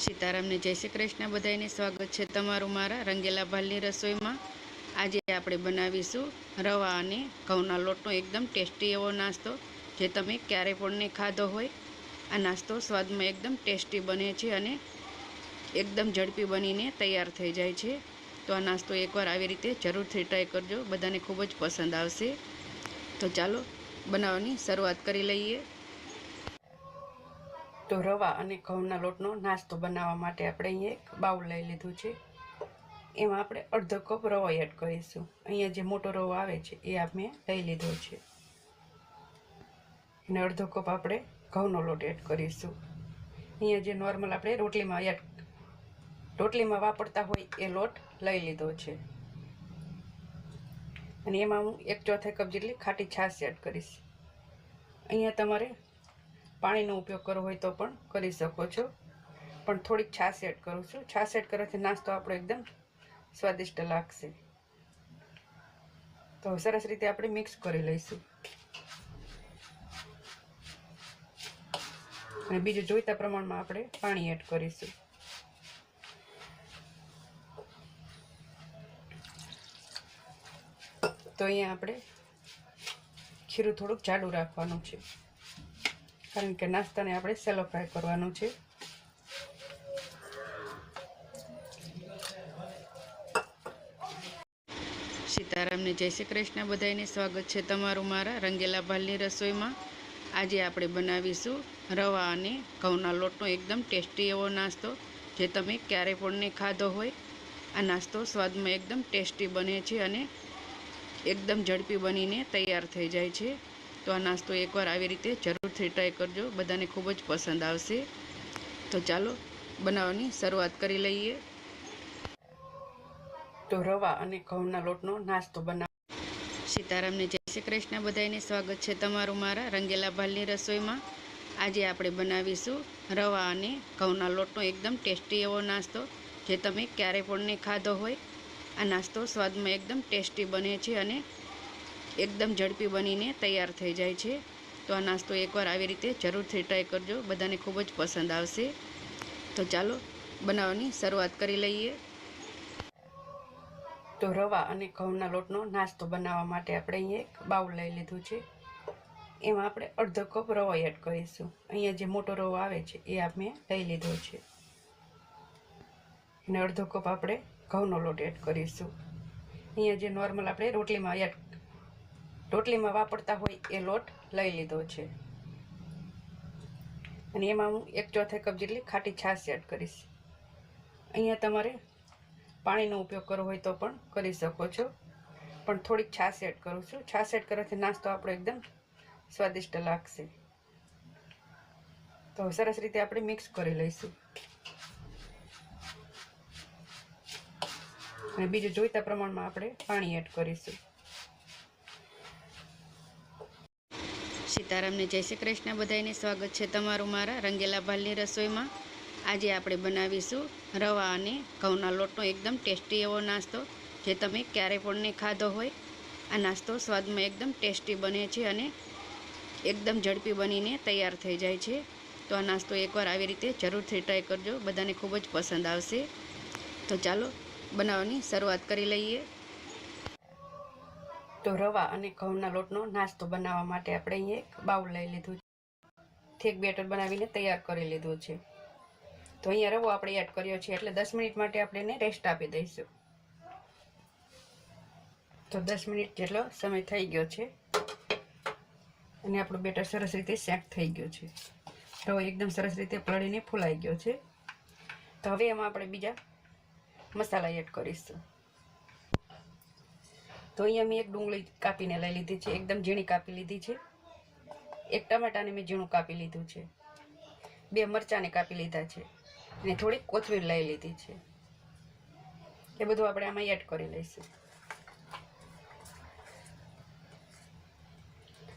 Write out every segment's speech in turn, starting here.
સીતારામને જય શ્રી કૃષ્ણ. બધાને સ્વાગત છે તમારું મારા રંગેલા ભાલની રસોઈમાં. આજે આપણે બનાવીશું રવા અને ઘઉંના લોટનો એકદમ ટેસ્ટી એવો નાસ્તો, જે તમે ક્યારે પણ નહીં ખાધો હોય. આ નાસ્તો સ્વાદમાં એકદમ ટેસ્ટી બને છે અને એકદમ ઝડપી બનીને તૈયાર થઈ જાય છે. તો આ નાસ્તો એકવાર આવી રીતે જરૂરથી ટ્રાય કરજો. બધાને ખૂબ જ પસંદ આવશે. તો ચાલો, બનાવવાની શરૂઆત કરી લઈએ. તો રવા અને ઘઉંના લોટનો નાસ્તો બનાવવા માટે આપણે અહીંયા એક બાઉલ લઈ લીધું છે. એમાં આપણે અડધો કપ રવો એડ કરીશું. અહીંયા જે મોટો રવો આવે છે, એ આપણે લઈ લીધો છે. અને અડધો કપ આપણે ઘઉંનો લોટ એડ કરીશું. અહીંયા જે નોર્મલ આપણે રોટલીમાં એડ, રોટલીમાં વાપરતા હોય એ લોટ લઈ લીધો છે. અને એમાં હું એક ચોથે કપ જેટલી ખાટી છાશ એડ કરીશ. અહીંયા તમારે પાણીનો ઉપયોગ કરવો હોય તો પણ કરી શકો છો. પણ થોડીક છાશ એડ કરું છું. છાશ એડ કરવાથી નાસ્તો આપણો એકદમ સ્વાદિષ્ટ લાગશે. તો સરસ રીતે આપણે મિક્સ કરી લઈશું. અને બીજું જોઈતા પ્રમાણમાં આપણે પાણી એડ કરીશું. તો અહીંયા આપણે ખીરું થોડુંક જાડું રાખવાનું છે. કારણ કે નાસ્તાને આપણે સેલો ફ્રાય કરવાનું છે. સીતારામને જય શ્રી કૃષ્ણ. બધાને સ્વાગત છે તમારું મારા રંગેલા ભાલની રસોઈમાં. આજે આપણે બનાવીશું રવા અને ઘઉંના લોટનો એકદમ ટેસ્ટી એવો નાસ્તો, જે તમે ક્યારે પણ નહીં ખાધો હોય. આ નાસ્તો સ્વાદમાં એકદમ ટેસ્ટી બને છે અને એકદમ ઝડપી બનીને તૈયાર થઈ જાય છે. તો આ નાસ્તો એકવાર આવી રીતે જરૂરથી ટ્રાય કરજો. બધાને ખૂબ જ પસંદ આવશે. તો ચાલો બનાવવાની શરૂઆત કરી લઈએ. તો રવા અને ઘઉંના લોટનો નાસ્તો બનાવ સીતારામને જય શ્રી કૃષ્ણ. બધાને સ્વાગત છે તમારું મારા રંગેલા ભાલની રસોઈમાં. આજે આપણે બનાવીશું રવા અને ઘઉંના લોટનો એકદમ ટેસ્ટી એવો નાસ્તો જે તમે ક્યારેય પણ નહીં ખાધો હોય. આ નાસ્તો સ્વાદમાં એકદમ ટેસ્ટી બને છે અને એકદમ ઝડપી બનીને તૈયાર થઈ જાય છે. તો આ નાસ્તો એકવાર આવી રીતે જરૂરથી ટ્રાય કરજો. બધાને ખૂબ જ પસંદ આવશે. તો ચાલો, બનાવવાની શરૂઆત કરી લઈએ. તો રવા અને ઘઉંના લોટનો નાસ્તો બનાવવા માટે આપણે અહીંયા એક બાઉલ લઈ લીધું છે. એમાં આપણે અડધો કપ રવો એડ કરીશું. અહીંયા જે મોટો રવો આવે છે, એ આપણે લઈ લીધો છે. અને અડધો કપ આપણે ઘઉંનો લોટ એડ કરીશું. અહીંયા જે નોર્મલ આપણે રોટલીમાં એડ રોટલીમાં વાપરતા હોય એ લોટ લઈ લીધો છે. અને એમાં હું એક ચોથાઈ કપ જેટલી ખાટી છાશ એડ કરીશ. અહીંયા તમારે પાણીનો ઉપયોગ કરવો હોય તો પણ કરી શકો છો. પણ થોડીક છાશ એડ કરું છું. છાશ એડ કરવાથી નાસ્તો આપણો એકદમ સ્વાદિષ્ટ લાગશે. તો સરસ રીતે આપણે મિક્સ કરી લઈશું. અને બીજું જોઈતા પ્રમાણમાં આપણે પાણી એડ કરીશું. સીતારામને જય શ્રી કૃષ્ણ બધાને સ્વાગત છે તમારું મારા રંગેલા ભાલની રસોઈમાં. આજે આપણે બનાવીશું રવા અને ઘઉંના લોટનો એકદમ ટેસ્ટી એવો નાસ્તો, જે તમે ક્યારે પણ નહીં ખાધો હોય. આ નાસ્તો સ્વાદમાં એકદમ ટેસ્ટી બને છે અને એકદમ ઝડપી બનીને તૈયાર થઈ જાય છે. તો આ નાસ્તો એકવાર આવી રીતે જરૂરથી ટ્રાય કરજો, બધાને ખૂબ જ પસંદ આવશે. તો ચાલો, બનાવવાની શરૂઆત કરી લઈએ. તો રવા અને ઘઉંના લોટનો નાસ્તો બનાવવા માટે આપણે અહીંયા એક બાઉલ લઈ લીધું છે. થેક બેટર બનાવીને તૈયાર કરી લીધું છે. તો અહીંયા રવો આપણે એડ કર્યો છે એટલે દસ મિનિટ માટે આપણે એને રેસ્ટ આપી દઈશું. તો દસ મિનિટ જેટલો સમય થઈ ગયો છે. અને આપણું બેટર સરસ રીતે સેક થઈ ગયો છે. રવો એકદમ સરસ રીતે પલળીને ફૂલાઈ ગયો છે. તો હવે એમાં આપણે બીજા મસાલા એડ કરીશું. તો અહીંયા મેં એક ડુંગળી કાપીને લઈ લીધી છે, એકદમ ઝીણી કાપી લીધી છે. એક ટમાટાને મેં ઝીણું કાપી લીધું છે. બે મરચાંને કાપી લીધા છે અને થોડીક કોથમીર લઈ લીધી છે. એ બધું આપણે આમાં એડ કરી લઈશું.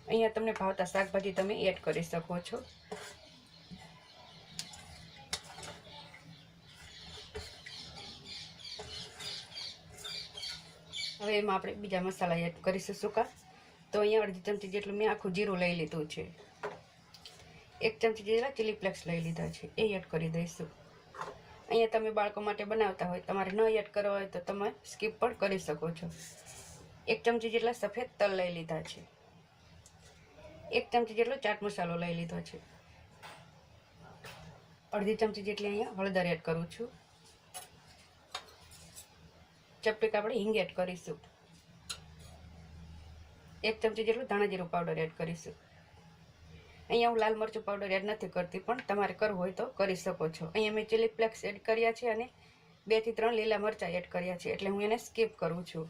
અહીંયા તમને ભાવતા શાકભાજી તમે એડ કરી શકો છો. હવે એમાં આપણે બીજા મસાલા એડ કરીશું સૂકા. તો અહીંયા અડધી ચમચી જેટલું મેં આખું જીરું લઈ લીધું છે. એક ચમચી જેટલા ચીલી ફ્લેક્સ લઈ લીધા છે. એ એડ કરી દઈશું. અહીંયા તમે બાળકો માટે બનાવતા હોય, તમારે ન એડ કરવા હોય તો તમે સ્કીપ પણ કરી શકો છો. એક ચમચી જેટલા સફેદ તલ લઈ લીધા છે. એક ચમચી જેટલો ચાટ મસાલો લઈ લીધો છે. અડધી ચમચી જેટલી અહીંયા હળદર એડ કરું છું. ચપટીક આપણે હિંગ એડ કરીશું. એક ચમચી જેટલું ધાણા જીરું પાવડર એડ કરીશું. અહીંયા હું લાલ મરચું પાવડર એડ નથી કરતી, પણ તમારે કરવું હોય તો કરી શકો છો. અહીંયા મેં ચીલી ફ્લેક્સ એડ કર્યા છે અને બેથી ત્રણ લીલા મરચાં એડ કર્યા છે, એટલે હું એને સ્કીપ કરું છું.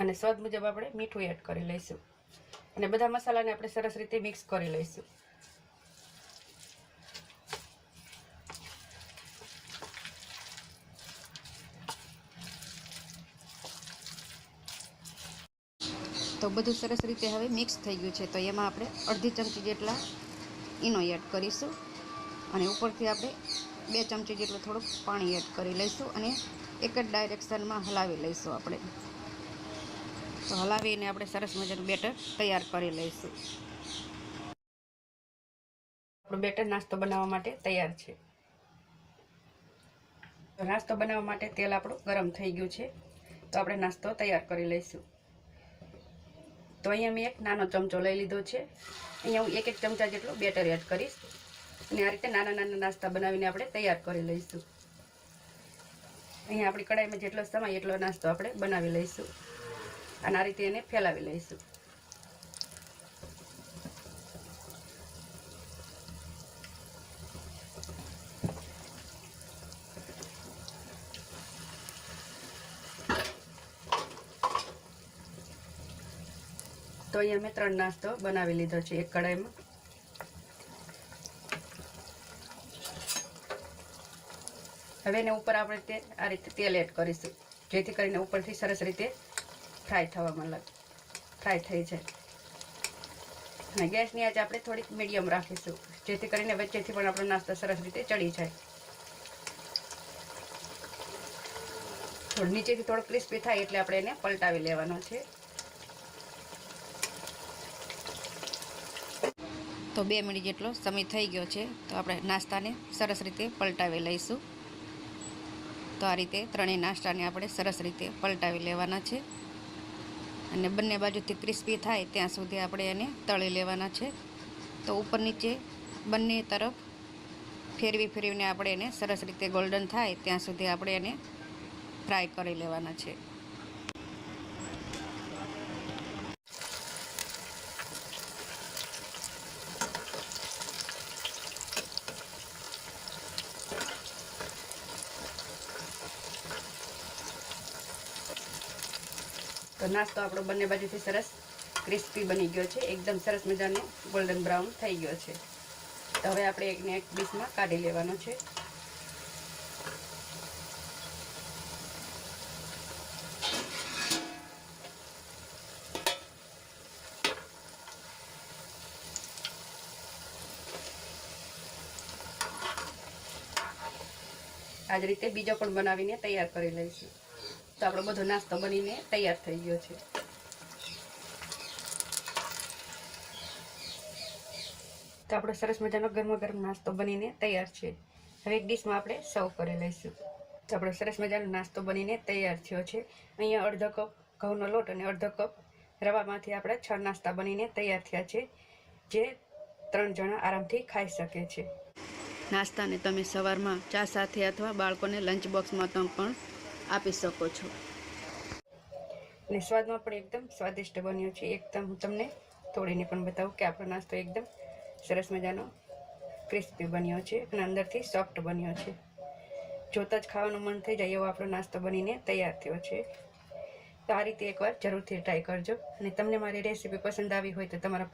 અને સ્વાદ મુજબ આપણે મીઠું એડ કરી લઈશું. અને બધા મસાલાને આપણે સરસ રીતે મિક્સ કરી લઈશું. તો બધું સરસ રીતે હવે મિક્સ થઈ ગયું છે. તો એમાં આપણે અડધી ચમચી જેટલા ઈનો એડ કરીશું અને ઉપરથી આપણે બે ચમચી જેટલું થોડુંક પાણી એડ કરી લઈશું અને એક જ ડાયરેક્શનમાં હલાવી લઈશું આપણે. તો હલાવીને આપણે સરસ મજાનું બેટર તૈયાર કરી લઈશું. આપણું બેટર નાસ્તો બનાવવા માટે તૈયાર છે. નાસ્તો બનાવવા માટે તેલ આપણું ગરમ થઈ ગયું છે. તો આપણે નાસ્તો તૈયાર કરી લઈશું. તો અહીંયા મેં એક નાનો ચમચો લઈ લીધો છે. અહીંયા હું એક એક ચમચા જેટલું બેટર એડ કરીશ. અને આ રીતે નાના નાના નાસ્તા બનાવીને આપણે તૈયાર કરી લઈશું. અહીંયા આપણી કઢાઈમાં જેટલો સમય એટલો નાસ્તો આપણે બનાવી લઈશું. અને આ રીતે એને ફેલાવી લઈશું. તો અહીંયા મેં ત્રણ નાસ્તો બનાવી લીધો છે એક કડાઈમાં હવે એને ઉપર આપણે તે આ રીતે તેલ એડ કરીશું, જેથી કરીને ઉપરથી સરસ રીતે ફ્રાય થવામાં લાગે, ફ્રાય થઈ જાય. અને ગેસની આજે આપણે થોડીક મીડિયમ રાખીશું, જેથી કરીને વચ્ચેથી પણ આપણો નાસ્તો સરસ રીતે ચડી જાય. થોડું નીચેથી થોડો ક્રિસ્પી થાય એટલે આપણે એને પલટાવી લેવાનો છે. તો બે મિનિટ જેટલો સમય થઈ ગયો છે, તો આપણે નાસ્તાને સરસ રીતે પલટાવી લઈશું. તો આ રીતે ત્રણેય નાસ્તાને આપણે સરસ રીતે પલટાવી લેવાના છે. અને બંને બાજુથી ક્રિસ્પી થાય ત્યાં સુધી આપણે એને તળી લેવાના છે. તો ઉપર નીચે બંને તરફ ફેરવી ફેરવીને આપણે એને સરસ રીતે ગોલ્ડન થાય ત્યાં સુધી આપણે એને ફ્રાય કરી લેવાના છે. તો નાસ્તો આપણો બંને બાજુથી સરસ ક્રિસ્પી બની ગયો છે. એકદમ સરસ મજાનો ગોલ્ડન બ્રાઉન થઈ ગયો છે. તો હવે આપણે એકને એક ડીશમાં કાઢી લેવાનો છે. આ જ રીતે બીજો પણ બનાવીને તૈયાર કરી લઈશું. તો આપણો બધો નાસ્તો બનીને તૈયાર થઈ ગયો છે. તો આપણો સરસ મજાનો ગરમા ગરમ નાસ્તો બનીને તૈયાર છે. હવે એક ડીશમાં આપણે સર્વ કરી લઈશું. તો આપણો સરસ મજાનો નાસ્તો બનીને તૈયાર થયો છે. અહીંયા અડધો કપ ઘઉંનો લોટ અને અડધો કપ રવામાંથી આપણે છ નાસ્તા બનીને તૈયાર થયા છે, જે ત્રણ જણા આરામથી ખાઈ શકે છે. નાસ્તાને તમે સવારમાં ચા સાથે અથવા બાળકોને લંચ બોક્સમાં પણ આપી શકો છો. અને સ્વાદમાં પણ એકદમ સ્વાદિષ્ટ બન્યો છે. એકદમ હું તમને તોડીને પણ બતાવું કે આપણો નાસ્તો એકદમ સરસ મજાનો ક્રિસ્પી બન્યો છે અને અંદરથી સોફ્ટ બન્યો છે. જોતાં જ ખાવાનું મન થઈ જાય એવો આપણો નાસ્તો બનીને તૈયાર થયો છે. તો આ રીતે એકવાર જરૂરથી ટ્રાય કરજો અને તમને મારી રેસીપી પસંદ આવી હોય તો તમારા